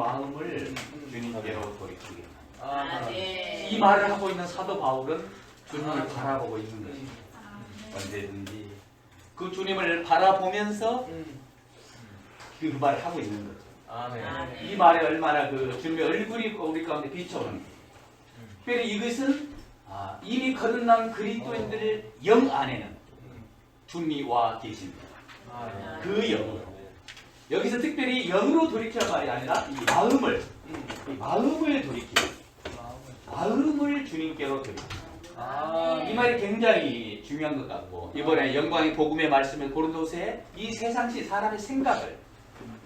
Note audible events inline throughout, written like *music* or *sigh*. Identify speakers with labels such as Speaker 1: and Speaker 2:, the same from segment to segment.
Speaker 1: 마음을 주님께로 돌이키게. 이
Speaker 2: 아멘.
Speaker 1: 말을 하고 있는 사도 바울은 주님을 바라보고 있는 것입니다. 언제든지 그 주님을 바라보면서 그 말을 하고 있는 거죠.
Speaker 2: 아멘.
Speaker 1: 이 말에 얼마나 그 주님의 얼굴이 우리 가운데 비춰오는 특별히 이것은 아, 이미 거듭난 그리스도인들 영 안에는 주님이 와 계십니다. 그 영으로 여기서 특별히 영으로 돌이킬 말이 아니라 이 마음을 이 마음을 돌이키는 마음을 주님께로 돌이키는 이 말이 굉장히 중요한 것 같고 이번에 영광의 복음의 말씀을 고린도서에 이 세상시 사람의 생각을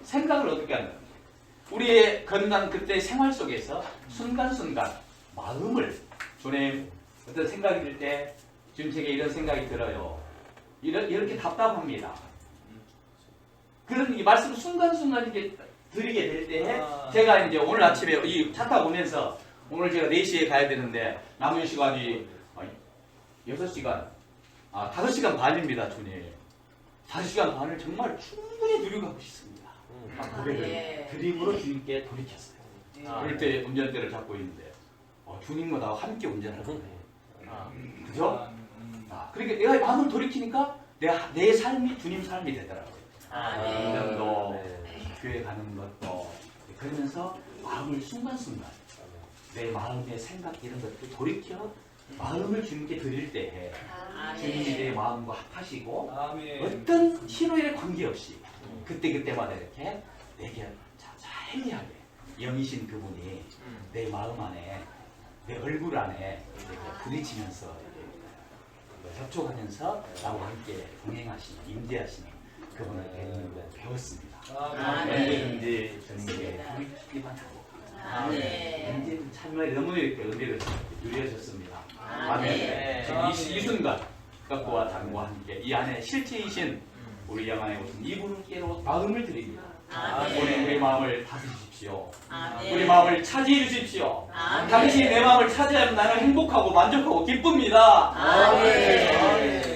Speaker 1: 생각을 어떻게 하는 겁니까? 우리의 건강 그때 생활 속에서 순간순간 마음을 주님 어떤 생각이 들때 제게 이런 생각이 들어요. 이런, 이렇게 답답합니다. 그런 이 말씀을 순간순간 이렇게 드리게 될 때에 제가 이제 오늘 아침에 이 차 타고 오면서 오늘 제가 4시에 가야 되는데 남은 시간이 6시간, 아 5시간 반입니다, 주님. 5시간 반을 정말 충분히 누리고 가고 싶습니다. 아, 고백을
Speaker 2: 네.
Speaker 1: 드림으로 주님께 돌이켰어요. 그럴 때 운전대를 잡고 있는데 어, 주님과 나와 함께 운전하는 거예요. 아, 그죠? 아, 그러니까 내가 마음을 돌이키니까 내가 내 삶이 주님 삶이 되더라고요.
Speaker 2: 아멘.
Speaker 1: 운전도 교회 가는 것도 그러면서 마음을 순간순간 내 마음의 생각 이런 것들 돌이켜 마음을 주님께 드릴 때 주님이 내 마음과 합하시고 어떤 신호에 관계없이 그때 그때마다 이렇게 내게 자- 자세하게 영이신 그분이 내 마음 안에 내 얼굴 안에 이렇게 부딪히면서 이렇게 접촉하면서 나와 함께 동행하시는 임재하시는 그분을 배- 배웠습니다.
Speaker 2: 아멘.
Speaker 1: 언제든지 주님께 돌이키기만 하고
Speaker 2: 아멘.
Speaker 1: 언제든 참여에 너무 이렇게 은혜를 누려졌습니다.
Speaker 2: 아멘.
Speaker 1: 아멘. 지금 이, 이 순간 떡과 당과 함께 이 안에 실체이신 우리 영안에 오신 이분께로 마음을 드립니다.
Speaker 2: 아멘.
Speaker 1: 우리 마음을 다스리십시오.
Speaker 2: 아멘.
Speaker 1: 우리 마음을 차지해 주십시오.
Speaker 2: 아멘.
Speaker 1: 당신이 내 마음을 차지하면 나는 행복하고 만족하고 기쁩니다.
Speaker 2: 아멘.
Speaker 3: 한산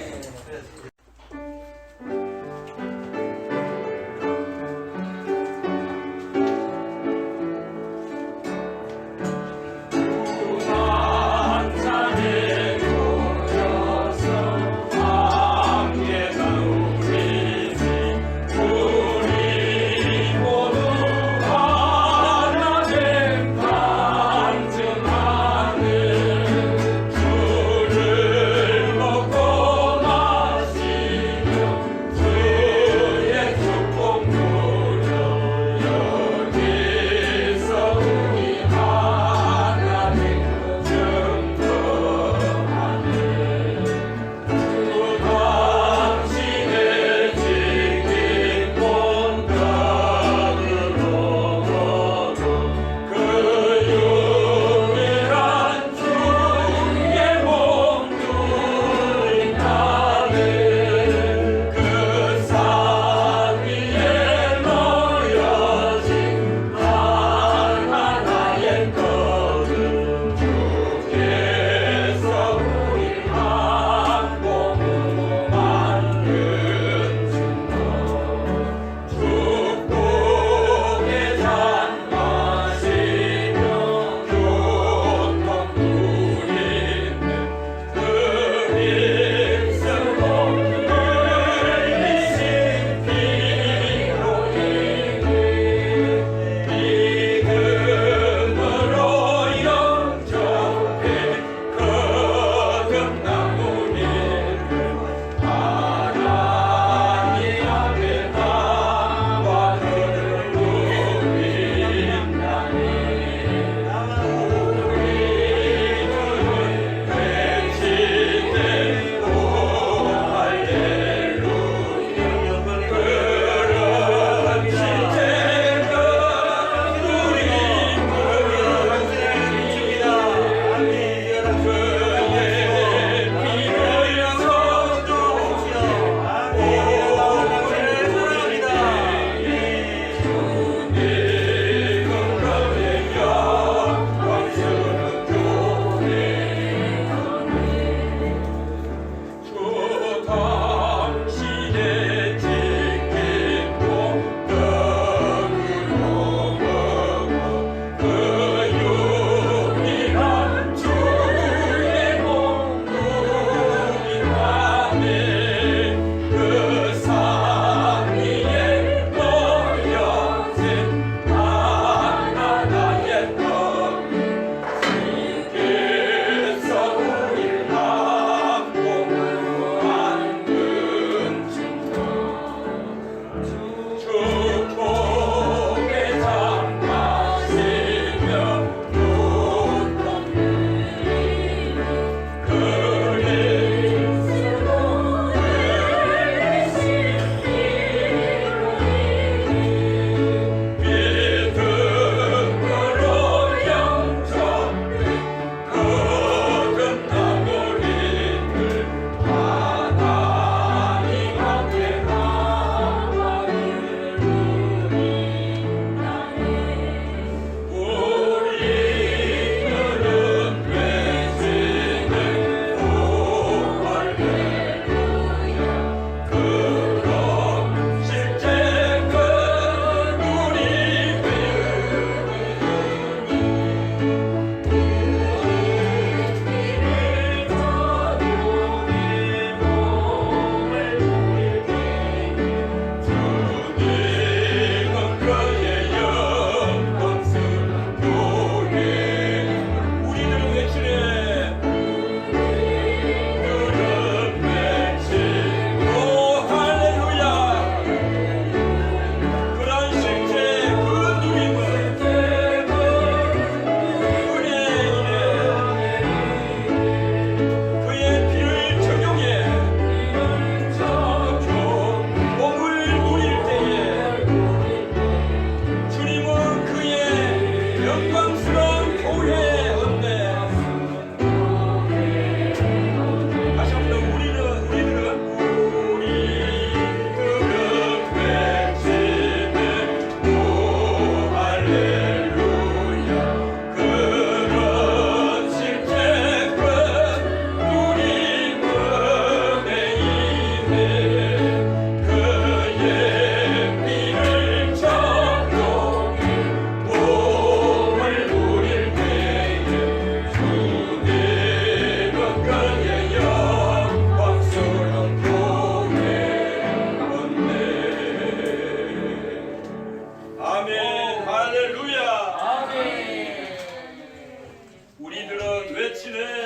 Speaker 3: Krishna.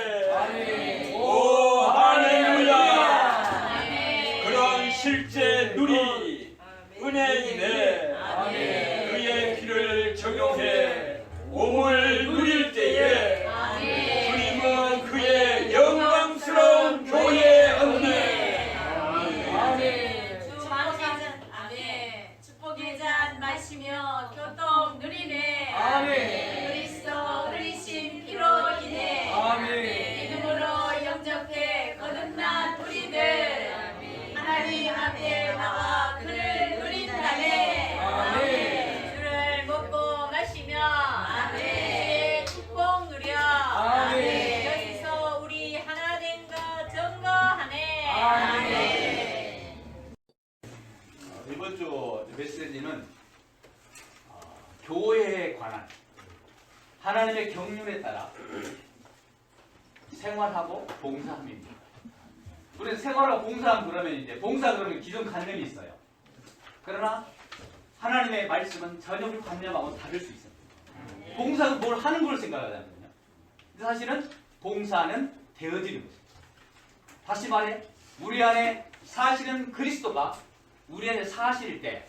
Speaker 3: 하나님의
Speaker 1: 경륜에 따라 생활하고 봉사함입니다. 우리는 생활하고 봉사함 그러면 이제 봉사 그러면 기존 관념이 있어요. 그러나 하나님의 말씀은 전혀 우리 관념하고 다를 수 있어요. 봉사는 뭘 하는 걸 생각하잖아요. 사실은 봉사는 되어지는 것이죠. 다시 말해 우리 안에 사실은 그리스도가 우리 안에 사실일 때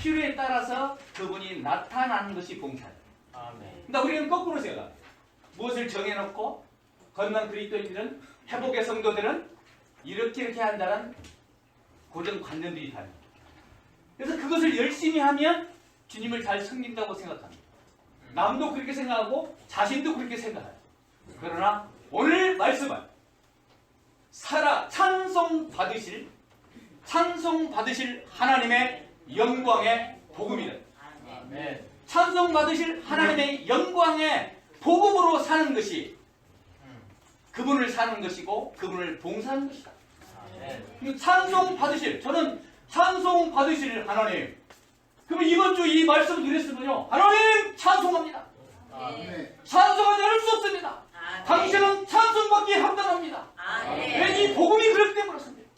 Speaker 1: 필요에 따라서 그분이 나타나는 것이 봉사예요. 근데 우리는 거꾸로 생각합니다. 무엇을 정해놓고 건넌 그리스도인들은 회복의 성도들은 이렇게 이렇게 한다는 고정 관념들이 다릅니다. 그래서 그것을 열심히 하면 주님을 잘 섬긴다고 생각합니다. 남도 그렇게 생각하고 자신도 그렇게 생각해요. 그러나 오늘 말씀은 살아 찬송 받으실 찬송 받으실 하나님의 영광의 복음이다. 찬송 받으실 하나님의 영광의 복음으로 사는 것이 그분을 사는 것이고 그분을 봉사하는 것이다. 이 찬송 받으실 저는 찬송 받으실 하나님. 그러면 이번 주 이 말씀 드렸으면요 하나님 찬송합니다. 찬송하지 않을 수 없습니다. 당신은 찬송받기에 합당합니다. 왜이 복음이 그렇기 때문에 그렇습니다.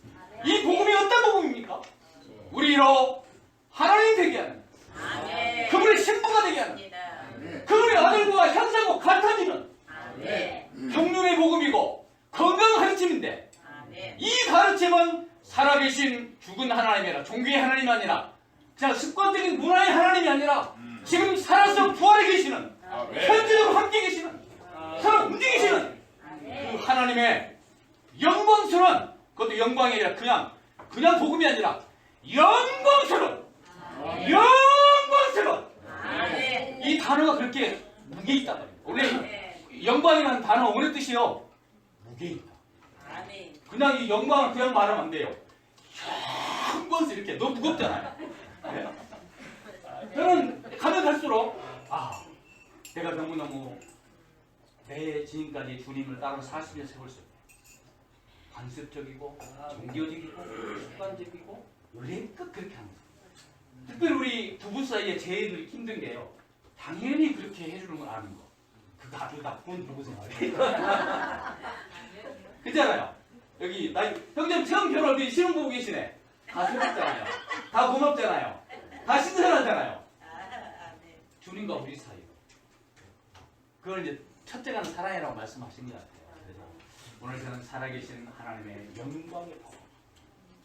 Speaker 1: 이 복음이 어떤 복음입니까? 우리로 하나님 되게 하는 그분의 신부가 되게 하는 그분의 아들과 형상과 같아지는 경륜의 복음이고 건강 가르침인데 이 가르침은 살아계신 죽은 하나님이 아니라 종교의 하나님이 아니라 그냥 습관적인 문화의 하나님이 아니라 지금 살아서 부활해 계시는 현재적으로 함께 계시는 살아 움직이시는 그 하나님의 영광스러운 그것도 영광이 아니라 그냥 그냥 복음이 아니라 영광스러운 영광스러운 이 단어가 그렇게 무게 있단 말이에요. 원래 영광이라는 단어 오늘 뜻이요 무게 있다. 그냥 이 영광을 그냥 말하면 안 돼요. 영광스 이렇게 너무 무겁잖아요. 네? 저는 가면 갈수록 아 내가 너무 너무 내 지금까지 주님을 따로 40년 세월 수 관습적이고 종교적이고 습관적이고 의례껏 그렇게 하는 거예요. 특별히 우리 부부 사이에 제일 힘든 게요. 당연히 그렇게 해주는 걸 아는 거. 그거 아주 나쁜 부부 생활이에요. 그잖아요. 여기 나 형님 처음 결혼할 때 신혼부부 계시네. 다 고맙잖아요. 다 고맙잖아요. 다 신선하잖아요. 주님과 우리 사이. 그걸 이제 첫째가는 사랑이라고 말씀하신 것 같아요. 그래서 오늘 저는 살아계신 하나님의 영광의 복.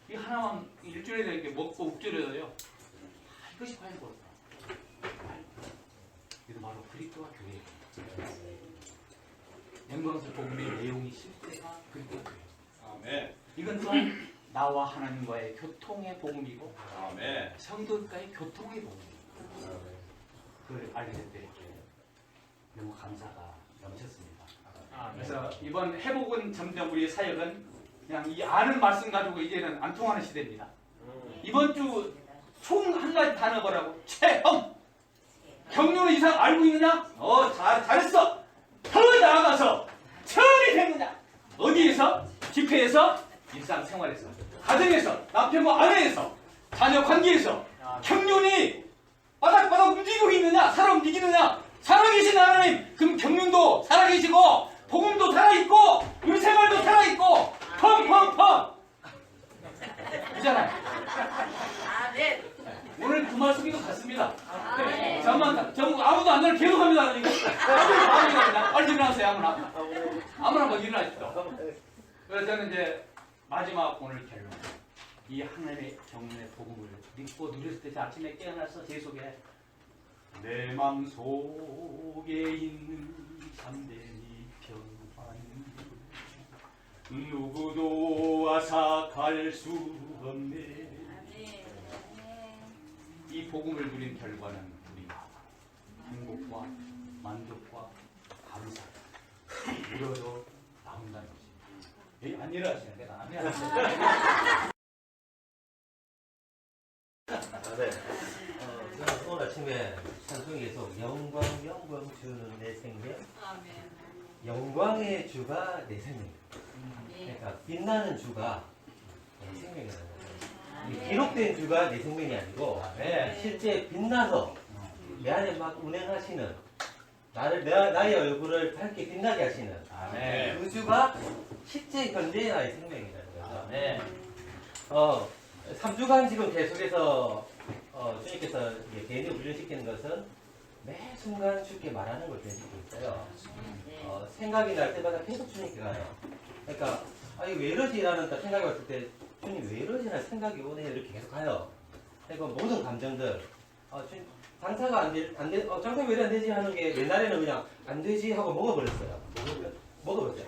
Speaker 1: 이 하나만 일주일에 이렇게 먹고 욱주려요. 아, 이것이 과연 뭘까? 이거 바로 그리스도와 교회. 영광스러운 복음의 내용이 실제가 그리스도 교회.
Speaker 3: 아멘
Speaker 1: 이건 또한 나와 하나님과의 교통의 복음이고
Speaker 3: 아멘
Speaker 1: 성도들과의 교통의 복음이고 그걸 알게 됐을 때 너무 감사가 넘쳤습니다. 그래서 이번 회복은 점점 우리 사역은 그냥 이 아는 말씀 가지고 이제는 안 통하는 시대입니다. 이번 주 총 한 가지 단어 보라고 체험 경륜의 이상 알고 있느냐? 어, 잘, 잘했어. 더 나아가서 체험이 됐느냐? 어디에서? 집회에서? 일상생활에서. 가정에서. 남편과 아내에서. 자녀 관계에서. 경륜이 바닥바닥 움직이고 있느냐? 살아 움직이느냐? 살아계신 하나님. 그럼 경륜도 살아계시고, 복음도 살아있고, 우리 생활도 살아있고, 펑펑펑! 이잖아요. 오늘 그 말씀인 것 같습니다. 네. 잠깐만, 정 아무도 안 나를 계속 합니다. 이거. 아무나 그냥 빨리 일어나세요, 아무나. 아무나 뭐 일어나시죠. 그래서 저는 이제 마지막 오늘 결론. 이 하나님의 경륜의 복음을 믿고 누렸을 때 아침에 깨어나서 제 속에 내 맘 속에 있는 참되니 평화는 누구도 아삭할 수 없네 이 복음을 누린 결과는 우리 행복과 만족과 감사가 이루어져 나온다는 것입니다. 여기 안 일어나시는데 나안 일어나시는데.
Speaker 4: 네. 어, 저는 오늘 아침에 찬송에서 영광 영광 주는 내 생명. 영광의 주가 내 생명. 그러니까 빛나는 주가 내 생명이라는 거죠 이 기록된 주가 내 생명이 아니고
Speaker 1: 네.
Speaker 4: 실제 빛나서 내 안에 막 운행하시는 나를 내, 나의 얼굴을 밝게 빛나게 하시는
Speaker 1: 아멘.
Speaker 4: 그 주가 실제 현재의 나의 생명이라는 거죠
Speaker 1: 아멘.
Speaker 4: 어, 3주간 지금 계속해서 어, 주님께서 이제 개인을 훈련시키는 것은 매 순간 주께 말하는 걸 배우고 있어요. 어, 생각이 날 때마다 계속 주님께 가요. 그러니까 아, 이거 왜 이러지? 라는 딱 생각이 왔을 때 주님 왜 이러지? 라는 생각이 오네 이렇게 계속 가요. 그리고 모든 감정들 어, 주님 장사가 안 돼, 안 돼, 어, 장사 왜안 되지? 하는 게 옛날에는 그냥 안 되지 하고 먹어버렸어요. 먹어버렸어요. 먹어버렸어요.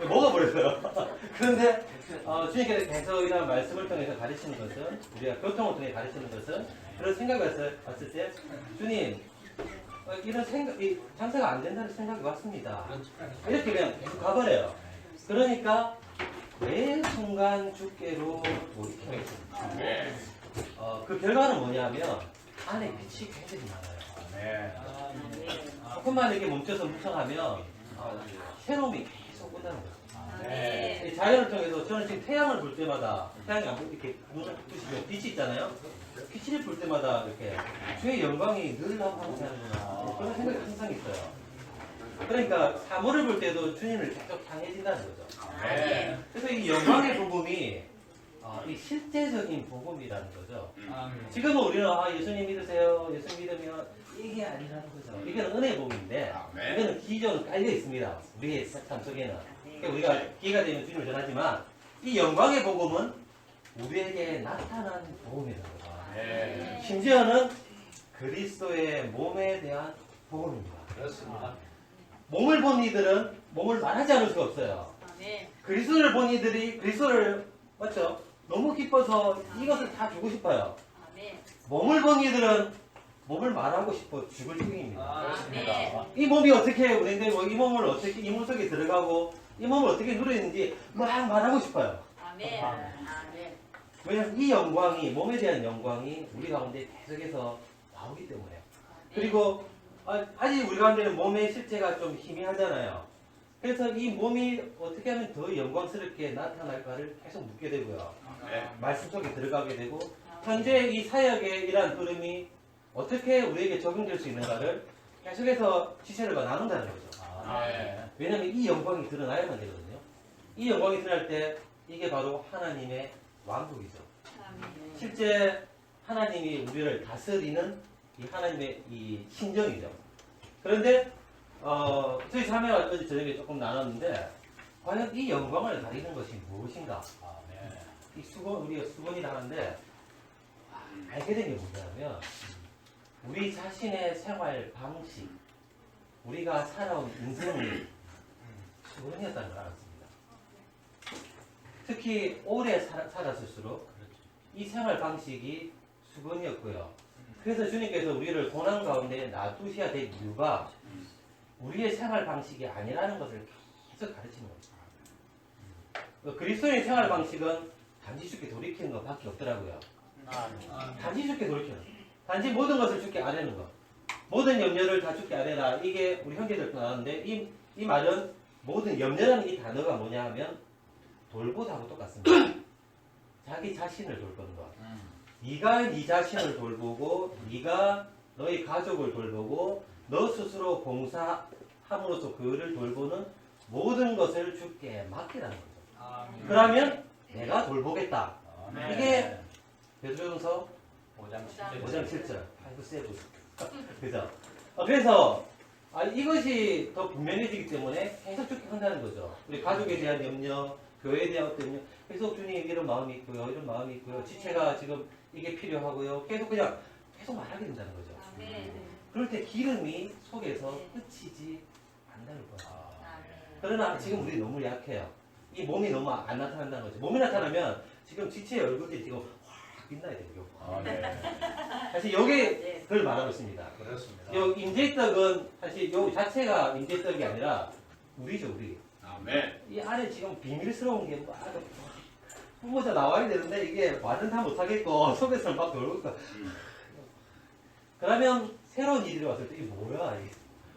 Speaker 4: 아, *laughs* 먹어버렸어요. 그런데 어, 주님께서 계속 이런 말씀을 통해서 가르치는 것은 우리가 교통을 통해 가르치는 것은 그런 생각이 왔을, 왔을 때 주님 어, 이런 생각 이 장사가 안 된다는 생각이 왔습니다. 이렇게 그냥 계속 가버려요. 그러니까 매 순간 주께로 돌이켜야 있습니다.
Speaker 1: 네.
Speaker 4: 어, 그 결과는 뭐냐면 안에 빛이 굉장히 많아요.
Speaker 1: 네.
Speaker 4: 조금만 이렇게 멈춰서 묵상하면 어, 새로움이 계속 온다는 거죠.
Speaker 1: 네.
Speaker 4: 이 자연을 통해서 저는 지금 태양을 볼 때마다 태양이 안 보- 이렇게 눈을 뜨시면 빛이 있잖아요. 빛을 볼 때마다 이렇게 주의 영광이 늘 나오고 하는구나 그런 생각이 항상 있어요. 그러니까 사물을 볼 때도 주님을 계속 향해진다는 거죠.
Speaker 1: 네.
Speaker 4: 그래서 이 영광의 복음이 어, 이 실제적인 복음이라는 거죠. 지금은 우리는 아, 예수님 믿으세요. 예수 믿으면 이게 아니라는 거죠. 이거는 은혜 복음인데
Speaker 1: 아멘.
Speaker 4: 이거는 기존 깔려 있습니다. 우리의 삶 속에는. 그러니까 우리가 기회가 되면 주님을 전하지만 이 영광의 복음은 우리에게 나타난 복음이라는 거죠.
Speaker 1: 네.
Speaker 4: 심지어는 그리스도의 몸에 대한 복음입니다.
Speaker 1: 그렇습니다.
Speaker 4: 몸을 본 이들은 몸을 말하지 않을 수가 없어요. 그리스도를 본 이들이 그리스도를 맞죠? 너무 기뻐서 이것을 다 주고 싶어요. 몸을 본 이들은 몸을 말하고 싶어 죽을 중입니다.
Speaker 1: 그렇습니다.
Speaker 4: 이 몸이 어떻게 우리인데 뭐이 몸을 어떻게 이 몸 속에 들어가고 이 몸을 어떻게 누리는지 막 말하고 싶어요. 왜냐하면 이 영광이 몸에 대한 영광이 우리 가운데 계속해서 나오기 때문에 그리고 아, 아직 우리 가운데는 몸의 실체가 좀 희미하잖아요. 그래서 이 몸이 어떻게 하면 더 영광스럽게 나타날까를 계속 묻게 되고요.
Speaker 1: 네.
Speaker 4: 말씀 속에 들어가게 되고 현재 이 사역의 이러한 흐름이 어떻게 우리에게 적용될 수 있는가를 계속해서 지체를 나눈다는 거죠.
Speaker 1: 네.
Speaker 4: 왜냐하면 이 영광이 드러나야만 되거든요. 이 영광이 드러날 때 이게 바로 하나님의 왕국이죠. 실제 하나님이 우리를 다스리는 이 하나님의 이 신정이죠. 그런데 어, 저희 자매가 어제 저녁에 조금 나눴는데 과연 이 영광을 가리는 것이 무엇인가? 이 수건 우리가 수건이라 하는데 아, 알게 된 게 뭐냐면 우리 자신의 생활 방식, 우리가 살아온 인생이 수건이었다는 걸 알았습니다. 특히 오래 살, 살았을수록 이 생활 방식이 수건이었고요. 그래서 주님께서 우리를 고난 가운데 놔두셔야 될 이유가 우리의 생활 방식이 아니라는 것을 계속 가르치는 거죠. 그리스도의 생활 방식은 단지 죽게 돌이키는 것 밖에 없더라고요. 단지 죽게 돌이키는 것. 단지 모든 것을 죽게 아뢰는 것. 모든 염려를 다 죽게 아뢰라. 이게 우리 형제들도 나왔는데 이, 이 말은 모든 염려라는 이 단어가 뭐냐 하면 돌보다하고 똑같습니다. *clears throat* 자기 자신을 돌보는 것. 네가 네 자신을 돌보고 네가 너희 가족을 돌보고 너 스스로 봉사함으로써 그를 돌보는 모든 것을 주께 맡기라는 거죠. 그러면 내가 돌보겠다.
Speaker 1: 네.
Speaker 4: 이게 베드로전서
Speaker 1: 5장
Speaker 4: 5장 7절. 아이고 세부. *laughs* 그죠? 어, 그래서 아, 이것이 더 분명해지기 때문에 계속 죽게 한다는 거죠. 우리 가족에 대한 염려, 교회에 대한 어떤 염려, 계속 주님 이런 마음이 있고요, 이런 마음이 있고요, 지체가 지금 이게 필요하고요. 계속 그냥 계속 말하게 된다는 거죠.
Speaker 2: 네.
Speaker 4: 그럴 때 기름이 속에서 끝이지 않는다는 거예요. 그러나 지금 우리 너무 약해요. 이 몸이 너무 안 나타난다는 거죠. 몸이 나타나면 지금 지체의 얼굴들이 지금 확 빛나야 돼요. 사실 요게 그걸 말하고 있습니다.
Speaker 5: 그렇습니다.
Speaker 4: 요 인제떡은 사실 요 자체가 인제떡이 아니라 우리죠 우리.
Speaker 3: 아멘.
Speaker 4: 이 안에 지금 비밀스러운 게막 뿜어져 나와야 되는데 이게 말은 다 못하겠고 *laughs* 속에서 막 돌고
Speaker 3: 음.
Speaker 4: 그러면 새로운 이들이 왔을 때 이게 뭐야 이게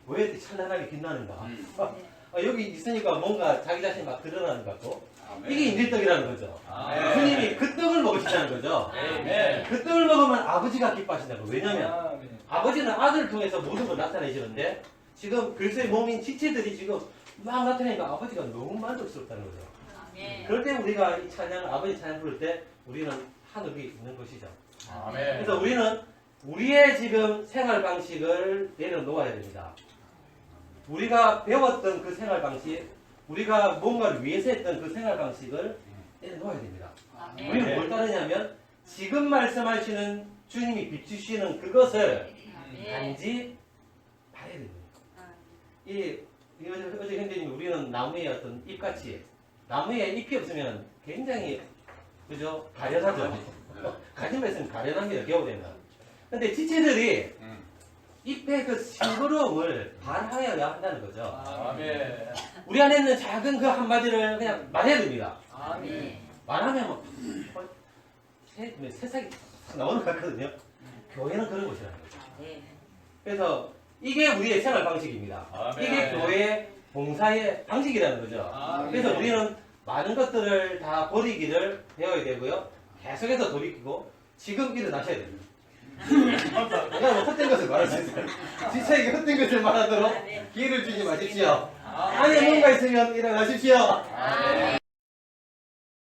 Speaker 4: 왜 이렇게 찬란하게 빛나는가
Speaker 3: 음. *laughs*
Speaker 4: 아, 여기 있으니까 뭔가 자기 자신이 막 드러나는 것 같고
Speaker 3: 아멘.
Speaker 4: 이게 인질떡이라는 거죠
Speaker 3: 아멘.
Speaker 4: 주님이 그 떡을 먹으시다는 거죠
Speaker 3: 아멘.
Speaker 4: 그 떡을 먹으면 아버지가 기뻐하신다고 왜냐면
Speaker 5: 아멘.
Speaker 4: 아버지는 아들을 통해서 모든 걸 나타내시는데 지금 글쎄 몸인 지체들이 지금 막 나타내니까 아버지가 너무 만족스럽다는 거죠
Speaker 2: 네.
Speaker 4: 그럴 때 우리가 이 찬양, 아버지 찬양 부를 때 우리는 하늘이 있는 것이죠.
Speaker 5: 아멘.
Speaker 4: 그래서 우리는 우리의 지금 생활 방식을 내려놓아야 됩니다. 우리가 배웠던 그 생활 방식, 우리가 뭔가를 위해서 했던 그 생활 방식을 내려놓아야 됩니다.
Speaker 2: 네.
Speaker 4: 우리는 뭘 따르냐면 지금 말씀하시는 주님이 비추시는 그것을 단지 봐야 됩니다. 이, 이 어제, 어제 현재님 우리는 나무의 어떤 잎같이 나무에 잎이 없으면 굉장히 그죠 가련하죠. *laughs* 가지만 있으면 가련합니다. 겨울에는. 근데 지체들이
Speaker 3: 음.
Speaker 4: 잎의 그 싱그러움을 발하여야 한다는 거죠.
Speaker 5: 아멘.
Speaker 4: 우리 안에 있는 작은 그 한마디를 그냥 말해야 됩니다.
Speaker 5: 아멘.
Speaker 4: 말하면 뭐 어, 새, 뭐 새싹이 탁 나오는 것 같거든요. 교회는 그런 곳이라는 거죠. 그래서 이게 우리의 생활 방식입니다.
Speaker 5: 아멘.
Speaker 4: 이게 교회의 봉사의 방식이라는 거죠.
Speaker 5: 아멘.
Speaker 4: 그래서 우리는 많은 것들을 다 버리기를 배워야 되고요. 계속해서 돌이키고 지금 일어나셔야 됩니다. 내가 뭐 헛된 것을 말할 수 있어요. 지체에게 헛된 것을 말하도록 기회를 주지 마십시오. 안에 뭔가 있으면 일어나십시오.
Speaker 5: 아멘.